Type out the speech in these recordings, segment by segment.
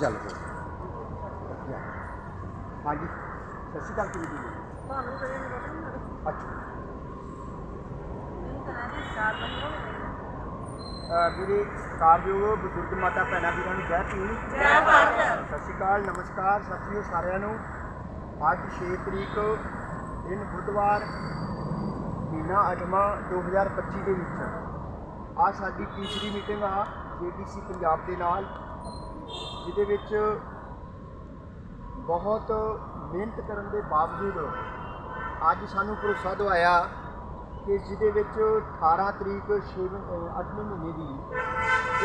ਚੱਲ ਪਓ ਹਾਂਜੀ ਸਤਿ ਸ਼੍ਰੀ ਅਕਾਲ ਜੀ? ਤੁਹਾਨੂੰ ਇਹ ਨਹੀਂ ਪਤਾ ਅੱਛਾ। ਮੇਰੇ ਬਜ਼ੁਰਗ ਮਾਤਾ ਭੈਣਾਂ ਵੀਰਾਂ ਨੂੰ ਜੈ ਭੀਮ। ਜੈ ਭਾਰਤ। ਸਤਿ ਸ਼੍ਰੀ ਅਕਾਲ ਨਮਸਕਾਰ ਸਾਥੀਓ ਸਾਰਿਆਂ ਨੂੰ। ਅੱਜ 6 ਤਰੀਕ ਦਿਨ ਬੁੱਧਵਾਰ ਮਹੀਨਾ ਅਠਵਾਂ 2025 ਦੇ ਵਿੱਚ। ਆ ਸਾਡੀ ਤੀਸਰੀ ਮੀਟਿੰਗ ਆ ਜੀਟੀਸੀ ਪੰਜਾਬ ਦੇ ਨਾਲ। ਜਿਹਦੇ ਵਿੱਚ ਬਹੁਤ ਮਿਹਨਤ ਕਰਨ ਦੇ ਬਾਵਜੂਦ ਅੱਜ ਸਾਨੂੰ ਭਰੋਸਾ ਦਵਾਇਆ ਕਿ ਜਿਹਦੇ ਵਿੱਚ 18 ਤਰੀਕ 6 8ਵੇਂ ਮਹੀਨੇ ਦੀ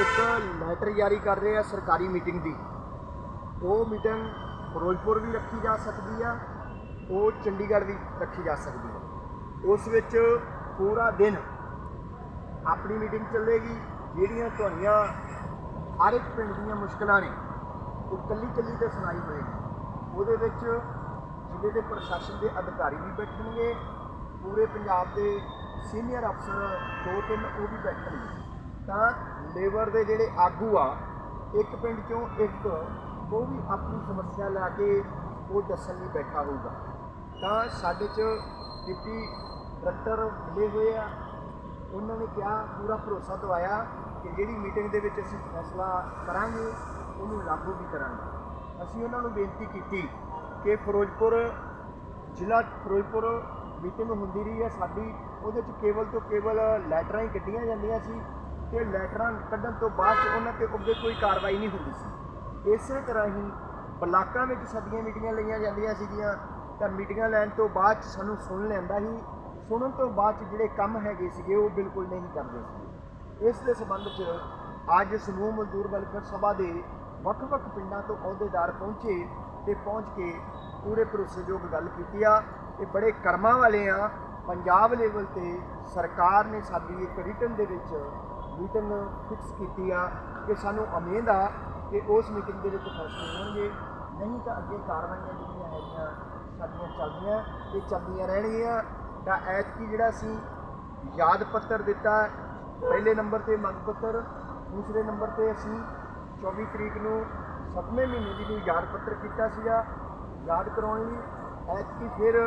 ਇੱਕ ਲੈਟਰ ਜਾਰੀ ਕਰ ਰਹੇ ਆ ਸਰਕਾਰੀ ਮੀਟਿੰਗ ਦੀ। ਉਹ ਮੀਟਿੰਗ ਫਿਰੋਜ਼ਪੁਰ ਵੀ ਰੱਖੀ ਜਾ ਸਕਦੀ ਆ, ਉਹ ਚੰਡੀਗੜ੍ਹ ਵੀ ਰੱਖੀ ਜਾ ਸਕਦੀ ਹੈ ਉਸ ਵਿੱਚ ਪੂਰਾ ਦਿਨ ਆਪਣੀ ਮੀਟਿੰਗ ਚੱਲੇਗੀ, ਜਿਹੜੀਆਂ ਤੁਹਾਡੀਆਂ ਹਰ ਇੱਕ ਪਿੰਡ ਦੀਆਂ ਮੁਸ਼ਕਲਾਂ ਨੇ। ਉਹ ਕੱਲੀ ਕੱਲੀ ਤੇ ਸੁਣਾਈ ਹੋਏਗੀ ਉਹਦੇ ਵਿੱਚ ਜ਼ਿਲ੍ਹੇ ਦੇ ਪ੍ਰਸ਼ਾਸਨ ਦੇ ਅਧਿਕਾਰੀ ਵੀ ਬੈਠਣਗੇ, ਪੂਰੇ ਪੰਜਾਬ ਦੇ ਸੀਨੀਅਰ ਅਫਸਰ ਦੋ ਤਿੰਨ ਉਹ ਵੀ ਬੈਠਣਗੇ। ਤਾਂ ਲੇਬਰ ਦੇ ਜਿਹੜੇ ਆਗੂ ਆ, ਇੱਕ ਪਿੰਡ ਚੋਂ ਇੱਕ, ਉਹ ਵੀ ਆਪਣੀ ਸਮੱਸਿਆ ਲੈ ਕੇ ਉਹ ਦੱਸਣ ਲਈ ਬੈਠਾ ਹੋਊਗਾ। ਤਾਂ ਸਾਡੇ 'ਚ ਡਿਪਟੀ ਡਾਇਰੈਕਟਰ ਮਿਲੇ ਹੋਏ ਆ। ਉਹਨਾਂ ਨੇ ਕਿਹਾ, ਪੂਰਾ ਭਰੋਸਾ ਦਵਾਇਆ ਕਿ ਜਿਹੜੀ ਮੀਟਿੰਗ ਦੇ ਵਿੱਚ ਅਸੀਂ ਫੈਸਲਾ ਕਰਾਂਗੇ ਉਹਨੂੰ ਲਾਗੂ ਵੀ ਕਰਾਂਗੇ। ਅਸੀਂ ਉਹਨਾਂ ਨੂੰ ਬੇਨਤੀ ਕੀਤੀ ਕਿ ਫਿਰੋਜ਼ਪੁਰ ਜ਼ਿਲ੍ਹਾ ਫਿਰੋਜ਼ਪੁਰ ਮੀਟਿੰਗ ਹੁੰਦੀ ਰਹੀ ਹੈ ਸਾਡੀ। ਉਹਦੇ 'ਚ ਕੇਵਲ ਤੋਂ ਕੇਵਲ ਲੈਟਰਾਂ ਹੀ ਕੱਢੀਆਂ ਜਾਂਦੀਆਂ ਸੀ ਤੇ ਲੈਟਰਾਂ ਕੱਢਣ ਤੋਂ ਬਾਅਦ 'ਚ ਉਹਨਾਂ ਤੇ ਅੱਗੇ ਕੋਈ ਕਾਰਵਾਈ ਨਹੀਂ ਹੁੰਦੀ ਸੀ। ਇਸੇ ਤਰ੍ਹਾਂ ਹੀ ਬਲਾਕਾਂ ਵਿੱਚ ਸਾਡੀਆਂ ਮੀਟਿੰਗਾਂ ਲਈਆਂ ਜਾਂਦੀਆਂ ਸੀਗੀਆਂ ਤਾਂ ਮੀਟਿੰਗਾਂ ਲੈਣ ਤੋਂ ਬਾਅਦ 'ਚ ਸਾਨੂੰ ਸੁਣ ਲੈਂਦਾ ਸੀ। ਸੁਣਨ ਤੋਂ ਬਾਅਦ 'ਚ ਜਿਹੜੇ ਕੰਮ ਹੈਗੇ ਸੀਗੇ ਉਹ ਬਿਲਕੁਲ ਨਹੀਂ ਕਰਦੇ ਸੀ। ਇਸ ਦੇ ਸੰਬੰਧ 'ਚ ਅੱਜ ਸਮੂਹ ਮਜ਼ਦੂਰ ਵੈਲਫੇਅਰ ਸਭਾ ਦੇ ਵੱਖ-ਵੱਖ ਪਿੰਡਾਂ ਤੋਂ ਅਹੁਦੇਦਾਰ ਪਹੁੰਚੇ ਤੇ ਪਹੁੰਚ ਕੇ ਪੂਰੇ ਭਰੋਸੇਯੋਗ ਗੱਲ ਕੀਤੀ ਆ। ਇਹ ਬੜੇ ਕਰਮਾਂ ਵਾਲੇ ਆ। ਪੰਜਾਬ ਲੈਵਲ ਤੇ ਸਰਕਾਰ ਨੇ ਸਾਡੀ ਇੱਕ ਰਿਟਨ ਦੇ ਵਿੱਚ ਮੀਟਿੰਗ ਫਿਕਸ ਕੀਤੀ ਆ ਕਿ ਸਾਨੂੰ ਉਮੀਦ ਆ ਕਿ ਉਸ ਮੀਟਿੰਗ ਦੇ ਵਿੱਚ ਫੈਸਲੇ ਹੋਣਗੇ। ਨਹੀਂ ਤਾਂ ਅੱਗੇ ਕਾਰਵਾਈਆਂ ਜਿਹੜੀਆਂ ਹੈਗੀਆਂ ਸਾਡੀਆਂ ਚੱਲਦੀਆਂ ਤੇ ਚੱਲਦੀਆਂ ਰਹਿਣਗੀਆਂ। ਤਾਂ ਐਤਕੀ ਜਿਹੜਾ ਸੀ ਯਾਦ ਪੱਤਰ ਦਿੱਤਾ, ਪਹਿਲੇ ਨੰਬਰ ਤੇ ਮੰਗ ਪੱਤਰ, ਦੂਸਰੇ ਨੰਬਰ ਤੇ ਅਸੀਂ 24 ਤਰੀਕ ਨੂੰ 7ਵੇਂ ਮਹੀਨੇ ਦੀ ਨੂੰ ਯਾਦ ਪੱਤਰ ਕੀਤਾ ਸੀਗਾ। ਯਾਦ ਕਰਾਉਣ ਲਈ ਐਤਕੀ ਫਿਰ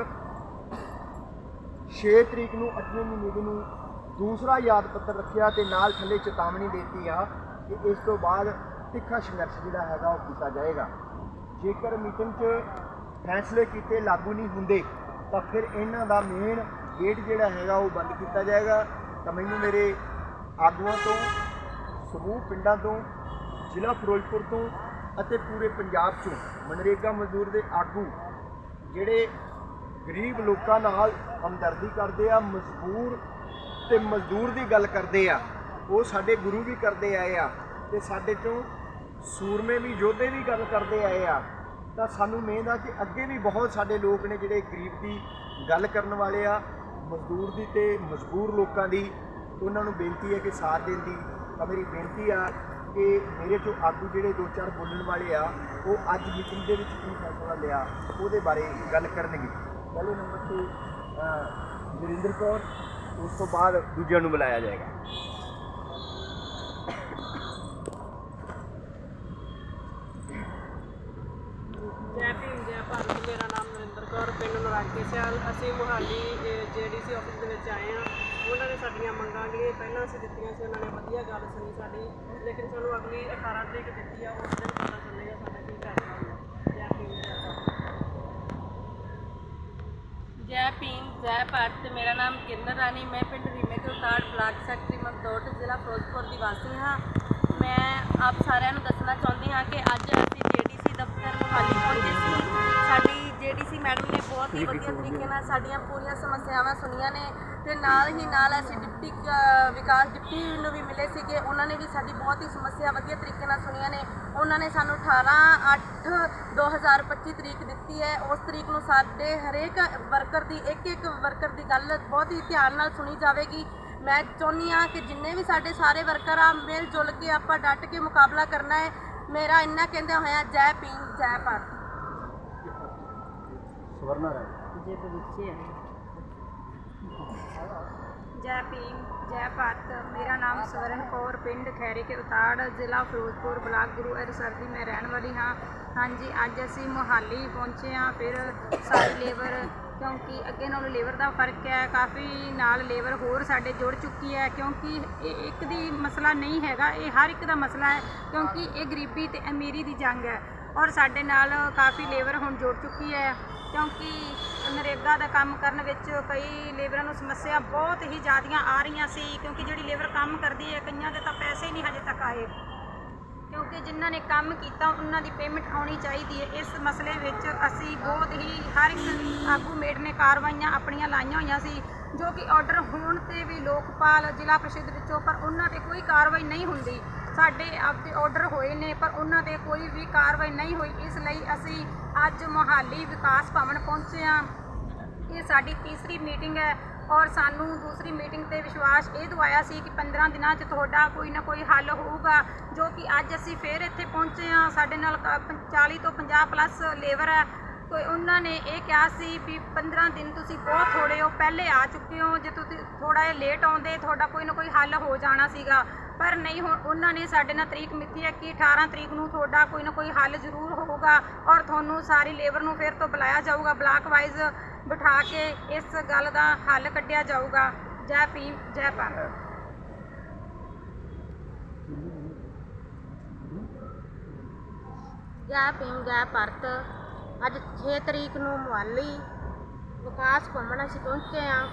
6 ਤਰੀਕ ਨੂੰ 8ਵੇਂ ਮਹੀਨੇ ਦੀ ਨੂੰ ਦੂਸਰਾ ਯਾਦ ਪੱਤਰ ਰੱਖਿਆ ਤੇ ਨਾਲ ਥੱਲੇ ਚੇਤਾਵਨੀ ਦਿੱਤੀ ਆ ਕਿ ਇਸ ਤੋਂ ਬਾਅਦ ਤਿੱਖਾ ਸੰਘਰਸ਼ ਜਿਹੜਾ ਹੈਗਾ ਉਹ ਕੀਤਾ ਜਾਏਗਾ। ਜੇਕਰ ਮੀਟਿੰਗ 'ਚ ਫੈਸਲੇ ਕੀਤੇ ਲਾਗੂ ਨਹੀਂ ਹੁੰਦੇ, ਤਾਂ ਫਿਰ ਇਹਨਾਂ ਦਾ ਮੇਨ ਗੇਟ ਜਿਹੜਾ ਹੈਗਾ ਉਹ ਬੰਦ ਕੀਤਾ ਜਾਏਗਾ। ਤਾਂ ਮੈਨੂੰ ਮੇਰੇ ਆਗੂਆਂ ਤੋਂ, ਸਮੂਹ ਪਿੰਡਾਂ ਤੋਂ ਜ਼ਿਲ੍ਹਾ ਫਿਰੋਜ਼ਪੁਰ ਤੋਂ ਅਤੇ ਪੂਰੇ ਪੰਜਾਬ 'ਚੋਂ ਮਨਰੇਗਾ ਮਜ਼ਦੂਰ ਦੇ ਆਗੂ ਜਿਹੜੇ ਗਰੀਬ ਲੋਕਾਂ ਨਾਲ ਹਮਦਰਦੀ ਕਰਦੇ ਆ ਮਜ਼ਦੂਰ ਤੇ ਮਜ਼ਦੂਰ ਦੀ ਗੱਲ ਕਰਦੇ ਆ, ਉਹ ਸਾਡੇ ਗੁਰੂ ਵੀ ਕਰਦੇ ਆਏ ਆ ਤੇ ਸਾਡੇ ਚੋਂ ਸੂਰਮੇ ਵੀ, ਯੋਧੇ ਵੀ ਗੱਲ ਕਰਦੇ ਆਏ ਆ, ਤਾਂ ਸਾਨੂੰ ਮਿਹਨਤ ਆ ਕਿ ਅੱਗੇ ਵੀ ਬਹੁਤ ਸਾਡੇ ਲੋਕ ਨੇ ਜਿਹੜੇ ਗਰੀਬ ਦੀ ਗੱਲ ਕਰਨ ਵਾਲੇ ਆ, ਮਜ਼ਦੂਰ ਦੀ ਤੇ ਮਜਬੂਰ ਲੋਕਾਂ ਦੀ, ਉਹਨਾਂ ਨੂੰ ਬੇਨਤੀ ਹੈ ਕਿ ਸਾਥ ਦੇਣ ਦੀ ਤਾਂ ਮੇਰੀ ਬੇਨਤੀ ਆ ਕਿ ਮੇਰੇ ਚੋਂ ਆਗੂ ਜਿਹੜੇ ਦੋ ਚਾਰ ਬੋਲਣ ਵਾਲੇ ਆ, ਉਹ ਅੱਜ ਮੀਟਿੰਗ ਦੇ ਵਿੱਚ ਕੀ ਫੈਸਲਾ ਲਿਆ, ਉਹਦੇ ਬਾਰੇ ਗੱਲ ਕਰਨਗੇ। ਪਹਿਲੇ ਨੰਬਰ ਤੇ ਨਰਿੰਦਰ ਕੌਰ, ਉਸ ਤੋਂ ਬਾਅਦ ਦੂਜਿਆਂ ਨੂੰ ਬੁਲਾਇਆ ਜਾਏਗਾ। ਜੈ ਭੀਮ, ਜੈ ਭਾਰਤ, ਮੇਰਾ ਕੌਰ ਪਿੰਡ ਨਰਾਕੇ ਸਿਆਲ ਅਸੀਂ ਮੁਹਾਲੀ ਜੀਡੀਸੀ ਆਫਿਸ ਦੇ ਵਿੱਚ ਆਏ ਹਾਂ, ਉਹਨਾਂ ਨੇ ਸਾਡੀਆਂ ਮੰਗਾਂ ਜਿਹੜੀਆਂ ਪਹਿਲਾਂ ਅਸੀਂ ਦਿੱਤੀਆਂ ਸੀ, ਉਹਨਾਂ ਨੇ ਵਧੀਆ ਗੱਲ ਸੁਣੀ ਸਾਡੀ, ਲੇਕਿਨ ਸਾਨੂੰ ਅਗਲੀ 18 ਤਰੀਕ ਦਿੱਤੀ ਆ, ਉਸ ਦਿਨ ਪਤਾ ਚੱਲੇਗਾ ਸਾਡਾ ਕੀ ਫੈਸਲਾ ਹੁੰਦਾ ਜੈ ਭੀਮ, ਜੈ ਭਾਰਤ। ਭੀਮ, ਜੈ ਭਾਰਤ ਮੇਰਾ ਨਾਮ ਕਿਰਨ ਰਾਣੀ, ਮੈਂ ਪਿੰਡ ਰੀਮੇ ਕੋਤਾੜ ਬਲਾਕ ਸੈਕਟਰੀ ਮਕਦੋਟ, ਜ਼ਿਲ੍ਹਾ ਫਿਰੋਜ਼ਪੁਰ ਦੀ ਵਾਸੀ ਹਾਂ। ਮੈਂ ਆਪ ਸਾਰਿਆਂ ਨੂੰ ਦੱਸਣਾ ਚਾਹੁੰਦੀ ਹਾਂ ਕਿ ਅੱਜ ਅਸੀਂ ਜੀਡੀਸੀ ਦਫ਼ਤਰ ਮੁਹਾਲੀ ਪਹੁੰਚੇ ਸੀ। ਸਾਡੀ ਜੀਡੀਸੀ ਮੈਡਮ ਨੇ ਬਹੁਤ ਹੀ ਵਧੀਆ ਤਰੀਕੇ ਨਾਲ ਸਾਡੀਆਂ ਪੂਰੀਆਂ ਸਮੱਸਿਆਵਾਂ ਸੁਣੀਆਂ ਨੇ ਤੇ ਨਾਲ ਹੀ ਨਾਲ ਅਸੀਂ ਡਿਪਟੀ ਵਿਕਾਸ ਡਿਪਟੀ ਨੂੰ ਵੀ ਮਿਲੇ ਸੀਗੇ। ਉਹਨਾਂ ਨੇ ਵੀ ਸਾਡੀ ਬਹੁਤ ਹੀ ਸਮੱਸਿਆ ਵਧੀਆ ਤਰੀਕੇ ਨਾਲ ਸੁਣੀਆਂ ਨੇ। ਉਹਨਾਂ ਨੇ ਸਾਨੂੰ 18 8 2025 ਤਰੀਕ ਦਿੱਤੀ ਹੈ। ਉਸ ਤਰੀਕ ਨੂੰ ਸਾਡੇ ਹਰੇਕ ਵਰਕਰ ਦੀ ਇੱਕ ਇੱਕ ਵਰਕਰ ਦੀ ਗੱਲ ਬਹੁਤ ਹੀ ਧਿਆਨ ਨਾਲ ਸੁਣੀ ਜਾਵੇਗੀ। ਮੈਂ ਚਾਹੁੰਦੀ ਹਾਂ ਕਿ ਜਿੰਨੇ ਵੀ ਸਾਡੇ ਸਾਰੇ ਵਰਕਰ ਆ ਮਿਲ ਜੁਲ ਕੇ ਆਪਾਂ ਡਟ ਕੇ ਮੁਕਾਬਲਾ ਕਰਨਾ ਹੈ। ਮੇਰਾ ਇੰਨਾ ਕਹਿੰਦੇ ਹੋਇਆ ਜੈ ਭੀਮ ਜੈ ਭਾਰਤ। ਸਵਰਨਾ ਰਾਏ। ਜੇ ਬੱਚੇ ਆ। ਜੈ ਭੀਮ, ਜੈ ਭਾਰਤ ਮੇਰਾ ਨਾਮ ਸਵਰਨ ਕੌਰ, ਪਿੰਡ ਖੈਰੇ ਕੇ ਉਤਾੜ, ਜ਼ਿਲ੍ਹਾ ਫਿਰੋਜ਼ਪੁਰ, ਬਲਾਕ ਗੁਰੂ ਹਰਿਸਰ ਦੀ ਮੈਂ ਰਹਿਣ ਵਾਲੀ ਹਾਂ। ਹਾਂਜੀ, ਅੱਜ ਅਸੀਂ ਮੋਹਾਲੀ ਪਹੁੰਚੇ ਹਾਂ, ਫਿਰ ਸਾਰੀ ਲੇਬਰ, ਕਿਉਂਕਿ ਅੱਗੇ ਨਾਲੋਂ ਲੇਬਰ ਦਾ ਫ਼ਰਕ ਹੈ, ਕਾਫੀ ਨਾਲ ਲੇਬਰ ਹੋਰ ਸਾਡੇ ਜੁੜ ਚੁੱਕੀ ਹੈ, ਕਿਉਂਕਿ ਇਹ ਇੱਕ ਦੀ ਮਸਲਾ ਨਹੀਂ ਹੈਗਾ, ਇਹ ਹਰ ਇੱਕ ਦਾ ਮਸਲਾ ਹੈ, ਕਿਉਂਕਿ ਇਹ ਗਰੀਬੀ ਤੇ ਅਮੀਰੀ ਦੀ ਜੰਗ ਹੈ। ਔਰ ਸਾਡੇ ਨਾਲ ਕਾਫੀ ਲੇਬਰ ਹੁਣ ਜੁੜ ਚੁੱਕੀ ਹੈ। ਕਿਉਂਕਿ ਨਰੇਗਾ ਦਾ ਕੰਮ ਕਰਨ ਵਿੱਚ ਕਈ ਲੇਬਰਾਂ ਨੂੰ ਸਮੱਸਿਆ ਬਹੁਤ ਹੀ ਜ਼ਿਆਦੀਆਂ ਆ ਰਹੀਆਂ ਸੀ, ਕਿਉਂਕਿ ਜਿਹੜੀ ਲੇਬਰ ਕੰਮ ਕਰਦੀ ਹੈ, ਕਈਆਂ ਦੇ ਤਾਂ ਪੈਸੇ ਹੀ ਨਹੀਂ ਹਜੇ ਤੱਕ ਆਏ। ਕਿਉਂਕਿ ਜਿਨ੍ਹਾਂ ਨੇ ਕੰਮ ਕੀਤਾ, ਉਹਨਾਂ ਦੀ ਪੇਮੈਂਟ ਆਉਣੀ ਚਾਹੀਦੀ ਹੈ। ਇਸ ਮਸਲੇ ਵਿੱਚ ਅਸੀਂ ਬਹੁਤ ਹੀ, ਹਰ ਇੱਕ ਆਗੂ ਮੇਟ ਨੇ ਕਾਰਵਾਈਆਂ ਆਪਣੀਆਂ ਲਾਈਆਂ ਹੋਈਆਂ ਸੀ, ਜੋ ਕਿ ਆਰਡਰ ਹੋਣ ਤੇ ਵੀ ਲੋਕਪਾਲ ਜ਼ਿਲ੍ਹਾ ਪ੍ਰੀਸ਼ਦ ਵਿੱਚੋਂ, ਪਰ ਉਹਨਾਂ ਤੇ ਕੋਈ ਕਾਰਵਾਈ ਨਹੀਂ ਹੁੰਦੀ। ਸਾਡੇ ਆਪਦੇ ਆਰਡਰ ਹੋਏ ਨੇ, ਪਰ ਉਹਨਾਂ ਤੇ ਕੋਈ ਵੀ ਕਾਰਵਾਈ ਨਹੀਂ ਹੋਈ। ਇਸ ਲਈ ਅਸੀਂ ਅੱਜ ਮੋਹਾਲੀ ਵਿਕਾਸ ਭਵਨ ਪਹੁੰਚੇ ਹਾਂ। ਇਹ ਸਾਡੀ ਤੀਸਰੀ ਮੀਟਿੰਗ ਹੈ ਔਰ ਸਾਨੂੰ ਦੂਸਰੀ ਮੀਟਿੰਗ ਤੇ ਵਿਸ਼ਵਾਸ ਇਹ ਦਵਾਇਆ ਸੀ ਕਿ 15 ਦਿਨਾਂ 'ਚ ਤੁਹਾਡਾ ਕੋਈ ਨਾ ਕੋਈ ਹੱਲ ਹੋਊਗਾ, ਜੋ ਕਿ ਅੱਜ ਅਸੀਂ ਫੇਰ ਇੱਥੇ ਪਹੁੰਚੇ ਹਾਂ। ਸਾਡੇ ਨਾਲ ਕ- 40 ਤੋਂ 50 ਪਲੱਸ ਲੇਬਰ ਹੈ। ਕੋਈ ਉਹਨਾਂ ਨੇ ਇਹ ਕਿਹਾ ਸੀ ਵੀ 15 ਦਿਨ ਤੁਸੀਂ ਬਹੁਤ ਥੋੜੇ ਹੋ, ਪਹਿਲੇ ਆ ਚੁੱਕੇ ਹੋ। ਜੇ ਤੁਸੀਂ ਥੋੜਾ ਜਿਹਾ ਲੇਟ ਆਉਂਦੇ, ਤੁਹਾਡਾ ਕੋਈ ਨਾ ਕੋਈ ਹੱਲ ਹੋ ਜਾਣਾ ਸੀਗਾ। ਪਰ ਨਹੀਂ, ਹੁਣ ਉਹਨਾਂ ਨੇ ਸਾਡੇ ਨਾਲ ਤਰੀਕ ਮਿੱਥੀ ਹੈ ਕਿ 18 ਤਰੀਕ ਨੂੰ ਤੁਹਾਡਾ ਕੋਈ ਨਾ ਕੋਈ ਹੱਲ ਜ਼ਰੂਰ ਹੋਊਗਾ ਔਰ ਤੁਹਾਨੂੰ ਸਾਰੀ ਲੇਬਰ ਨੂੰ ਫਿਰ ਤੋਂ ਬੁਲਾਇਆ ਜਾਊਗਾ ਬਲਾਕ ਵਾਈਜ਼ ਬਿਠਾ ਕੇ ਇਸ ਗੱਲ ਦਾ ਹੱਲ ਕੱਢਿਆ ਜਾਊਗਾ। ਜੈ ਭੀਮ, ਜੈ ਭਾਰਤ। ਜੈ ਭੀਮ, ਜੈ ਭਾਰਤ। ਅੱਜ 6 ਤਰੀਕ ਨੂੰ ਮੁਹਾਲੀ ਵਿਕਾਸ ਘੁੰਮਣ ਅਸੀਂ ਪਹੁੰਚੇ ਹਾਂ।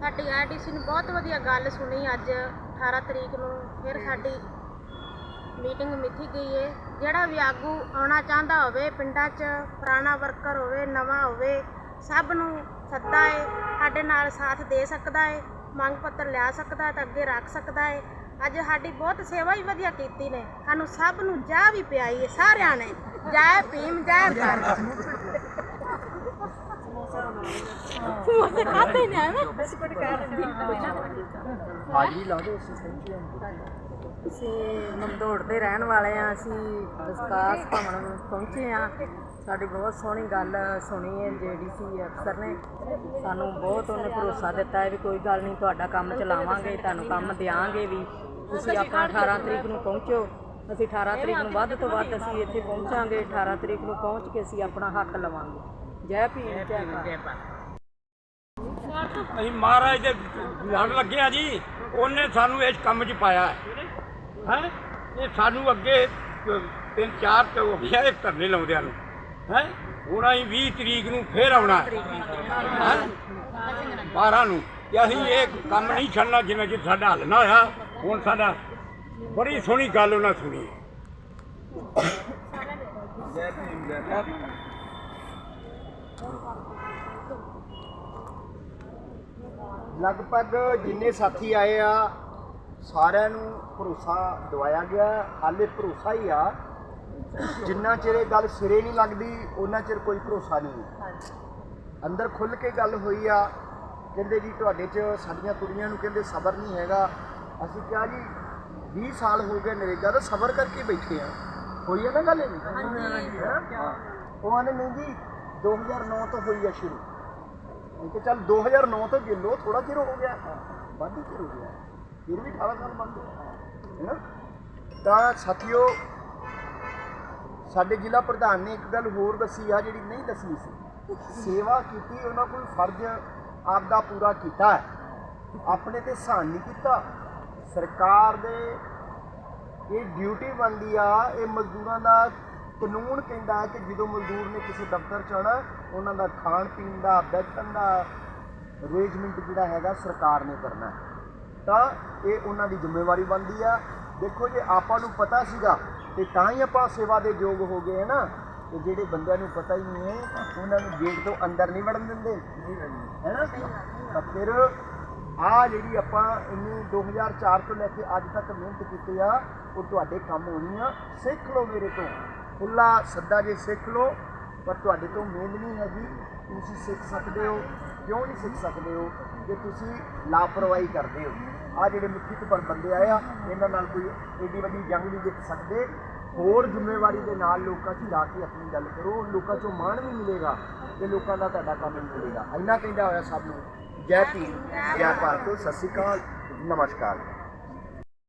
ਸਾਡੀ ਆਰਡੀਸੀ ਨੇ ਬਹੁਤ ਵਧੀਆ ਗੱਲ ਸੁਣੀ ਅੱਜ। 18 ਤਰੀਕ ਨੂੰ ਫਿਰ ਸਾਡੀ ਮੀਟਿੰਗ ਮਿੱਥੀ ਗਈ ਹੈ ਜਿਹੜਾ ਵੀ ਆਗੂ ਆਉਣਾ ਚਾਹੁੰਦਾ ਹੋਵੇ ਪਿੰਡਾਂ 'ਚ ਪੁਰਾਣਾ ਵਰਕਰ ਹੋਵੇ ਨਵਾਂ ਹੋਵੇ ਸਭ ਨੂੰ ਸੱਦਾ ਹੈ ਸਾਡੇ ਨਾਲ ਸਾਥ ਦੇ ਸਕਦਾ ਹੈ ਮੰਗ ਪੱਤਰ ਲਿਆ ਸਕਦਾ ਹੈ ਤਾਂ ਅੱਗੇ ਰੱਖ ਸਕਦਾ ਹੈ ਅੱਜ ਸਾਡੀ ਬਹੁਤ ਸੇਵਾ ਹੀ ਵਧੀਆ ਕੀਤੀ ਨੇ। ਸਾਨੂੰ ਸਭ ਨੂੰ ਚਾਹ ਵੀ ਪਿਆਈ ਹੈ ਸਾਰਿਆਂ ਨੇ। ਜੈ ਭੀਮ ਜੈ ਭਾਰਤ। ਸਮੋਸੇ ਖਾਦੇ ਨੇ ਐਵੇਂ ਹਾਜ਼ਰੀ ਲਾ ਦਿਓ ਅਸੀਂ ਪਹੁੰਚੇ ਅਸੀਂ ਮੰਦੋੜ ਦੇ ਰਹਿਣ ਵਾਲੇ ਆ ਅਸੀਂ ਵਿਕਾਸ ਭਵਨ ਪਹੁੰਚੇ ਆ ਸਾਡੀ ਬਹੁਤ ਸੋਹਣੀ ਗੱਲ ਸੁਣੀ ਹੈ ਜੀਡੀਸੀ ਅਫਸਰ ਨੇ। ਸਾਨੂੰ ਬਹੁਤ ਉਹਨੇ ਭਰੋਸਾ ਦਿੱਤਾ ਹੈ ਵੀ ਕੋਈ ਗੱਲ ਨਹੀਂ, ਤੁਹਾਡਾ ਕੰਮ ਚਲਾਵਾਂਗੇ, ਤੁਹਾਨੂੰ ਕੰਮ ਦਿਆਂਗੇ ਵੀ। ਤੁਸੀਂ ਆਪਾਂ 18 ਤਰੀਕ ਨੂੰ ਪਹੁੰਚੋ। ਅਸੀਂ 18 ਤਰੀਕ ਨੂੰ ਵੱਧ ਤੋਂ ਵੱਧ ਅਸੀਂ ਇੱਥੇ ਪਹੁੰਚਾਂਗੇ। 18 ਤਰੀਕ ਨੂੰ ਪਹੁੰਚ ਕੇ ਅਸੀਂ ਆਪਣਾ ਹੱਕ ਲਵਾਂਗੇ। ਜੈ ਭੀਮ, ਜੈ ਭਾਰਤ। ਅਸੀਂ ਮਹਾਰਾਜ ਦੇ ਲੜ ਲੱਗੇ ਆ ਜੀ, ਉਹਨੇ ਸਾਨੂੰ ਇਸ ਕੰਮ 'ਚ ਪਾਇਆ ਹੈ। ਹੈਂ? ਇਹ ਸਾਨੂੰ ਅੱਗੇ ਤਿੰਨ ਚਾਰ ਤੇ ਹੋ ਗਿਆ ਇਹ ਧਰਨੇ ਲਾਉਂਦਿਆਂ ਨੂੰ। ਹੈ? ਹੁਣ ਅਸੀਂ 20 ਤਰੀਕ ਨੂੰ ਫੇਰ ਆਉਣਾ ਹੈ। 12 ਨੂੰ। ਤੇ ਅਸੀਂ ਇਹ ਕੰਮ ਨਹੀਂ ਛੱਡਣਾ ਜਿਵੇਂ ਚਿਰ ਸਾਡਾ ਹੱਲ ਨਾ ਹੋਇਆ। ਹੁਣ ਸਾਡਾ ਬੜੀ ਸੋਹਣੀ ਗੱਲ ਉਹਨਾਂ ਸੁਣੀ। ਹੈ ਲਗਭਗ ਜਿੰਨੇ ਸਾਥੀ ਆਏ ਆ ਸਾਰਿਆਂ ਨੂੰ ਭਰੋਸਾ ਦਵਾਇਆ ਗਿਆ ਹਾਲੇ ਭਰੋਸਾ ਹੀ ਆ। ਜਿੰਨਾ ਚਿਰ ਇਹ ਗੱਲ ਸਿਰੇ ਨਹੀਂ ਲੱਗਦੀ ਉਹਨਾਂ ਚਿਰ ਕੋਈ ਭਰੋਸਾ ਨਹੀਂ। ਅੰਦਰ ਖੁੱਲ ਕੇ ਗੱਲ ਹੋਈ ਆ। ਕਹਿੰਦੇ ਜੀ ਤੁਹਾਡੇ 'ਚ ਸਾਡੀਆਂ ਕੁੜੀਆਂ ਨੂੰ ਕਹਿੰਦੇ ਸਬਰ ਨਹੀਂ ਹੈਗਾ। ਅਸੀਂ ਕਿਹਾ ਜੀ 20 ਸਾਲ ਹੋ ਗਏ ਨਰੇਗਾ ਦਾ ਸਬਰ ਕਰਕੇ ਬੈਠੇ ਆ। ਹੋਈ ਹੈ ਨਾ ਗੱਲ ਇਹ? ਹਾਂ। ਉਹ ਆਨੇ ਨਹੀਂ ਜੀ 2009 ਤੋਂ ਹੋਈ ਆ ਸ਼ੁਰੂ। ਮੈਂ ਕਿਹਾ ਚੱਲ 2009 ਤੋਂ ਗਿੱਲੋ ਥੋੜਾ ਚਿਰ ਹੋ ਗਿਆ। ਵੱਧ ਹੀ ਚਿਰ ਹੋ ਗਿਆ। ਫਿਰ ਵੀ 18 ਸਾਲ ਬੰਦ ਹੈ ਨਾ? ਤਾਂ ਸਾਥੀਓ, ਸਾਡੇ ਜ਼ਿਲ੍ਹਾ ਪ੍ਰਧਾਨ ਨੇ ਇੱਕ ਗੱਲ ਹੋਰ ਦੱਸੀ ਆ ਜਿਹੜੀ ਨਹੀਂ ਦੱਸਣੀ ਸੀ। ਸੇਵਾ ਕੀਤੀ, ਉਹਨਾਂ ਕੋਲ ਫਰਜ਼ ਆਪਦਾ ਪੂਰਾ ਕੀਤਾ ਹੈ। ਆਪਣੇ ਤੇ ਸਹਾਨ ਨਹੀਂ ਕੀਤਾ। ਸਰਕਾਰ ਦੇ ਇਹ ਡਿਊਟੀ ਬਣਦੀ ਆ, ਇਹ ਮਜ਼ਦੂਰਾਂ ਦਾ ਕਾਨੂੰਨ ਕਹਿੰਦਾ ਹੈ ਕਿ ਜਦੋਂ ਮਜ਼ਦੂਰ ਨੇ ਕਿਸੇ ਦਫ਼ਤਰ ਚ ਆਉਣਾ, ਉਹਨਾਂ ਦਾ ਖਾਣ ਪੀਣ ਦਾ, ਬੈਠਣ ਦਾ ਅਰੇਂਜਮੈਂਟ ਜਿਹੜਾ ਹੈਗਾ ਸਰਕਾਰ ਨੇ ਕਰਨਾ ਤਾਂ ਇਹ ਉਹਨਾਂ ਦੀ ਜ਼ਿੰਮੇਵਾਰੀ ਬਣਦੀ ਆ। ਦੇਖੋ ਜੇ ਆਪਾਂ ਨੂੰ ਪਤਾ ਸੀਗਾ ਤੇ ਤਾਂ ਹੀ ਆਪਾਂ ਸੇਵਾ ਦੇ ਯੋਗ ਹੋ ਗਏ ਹੈ ਨਾ ਤੇ ਜਿਹੜੇ ਬੰਦਿਆਂ ਨੂੰ ਪਤਾ ਹੀ ਨਹੀਂ ਹੈ ਉਹਨਾਂ ਨੂੰ ਗੇਟ ਤੋਂ ਅੰਦਰ ਨਹੀਂ ਵੜਨ ਦਿੰਦੇ। ਹੈ ਨਾ ਤਾਂ ਫਿਰ ਆ ਜਿਹੜੀ ਆਪਾਂ ਇੰਨੀ 2004 ਤੋਂ ਲੈ ਕੇ ਅੱਜ ਤੱਕ ਮਿਹਨਤ ਕੀਤੀ ਆ, ਉਹ ਤੁਹਾਡੇ ਕੰਮ ਹੋਣੀ ਆ। ਸਿੱਖ ਲਓ ਮੇਰੇ ਤੋਂ। ਖੁੱਲਾ ਸੱਦਾ ਜੇ ਸਿੱਖ ਲਓ, ਪਰ ਤੁਹਾਡੇ ਤੋਂ ਮਿਹਨਤ ਨਹੀਂ ਹੈਗੀ ਤੁਸੀਂ ਸਿੱਖ ਸਕਦੇ ਹੋ, ਕਿਉਂ ਨਹੀਂ ਸਿੱਖ ਸਕਦੇ ਹੋ? ਜੇ ਤੁਸੀਂ ਲਾਪਰਵਾਹੀ ਕਰਦੇ ਹੋ। ਆ ਜਿਹੜੇ ਮੁੱਖੀ ਤੋਂ ਬੰਦੇ ਆਏ ਆ, ਇਹਨਾਂ ਨਾਲ ਕੋਈ ਏਡੀ ਵੱਡੀ ਜੰਗ ਨਹੀਂ ਜਿੱਤ ਸਕਦੇ। ਹੋਰ ਜ਼ਿੰਮੇਵਾਰੀ ਦੇ ਨਾਲ ਲੋਕਾਂ 'ਚ ਜਾ ਕੇ ਆਪਣੀ ਗੱਲ ਕਰੋ, ਲੋਕਾਂ 'ਚੋਂ ਮਾਣ ਵੀ ਮਿਲੇਗਾ ਤੇ ਲੋਕਾਂ ਦਾ ਤੁਹਾਡਾ ਕੰਮ ਵੀ ਮਿਲੇਗਾ। ਇੰਨਾ ਕਹਿੰਦਾ ਹੋਇਆ ਸਭ ਨੂੰ। ਜੈ ਭੀਮ, ਜੈ ਭਾਰਤ, ਸਤਿ ਸ਼੍ਰੀ ਅਕਾਲ, ਨਮਸਕਾਰ।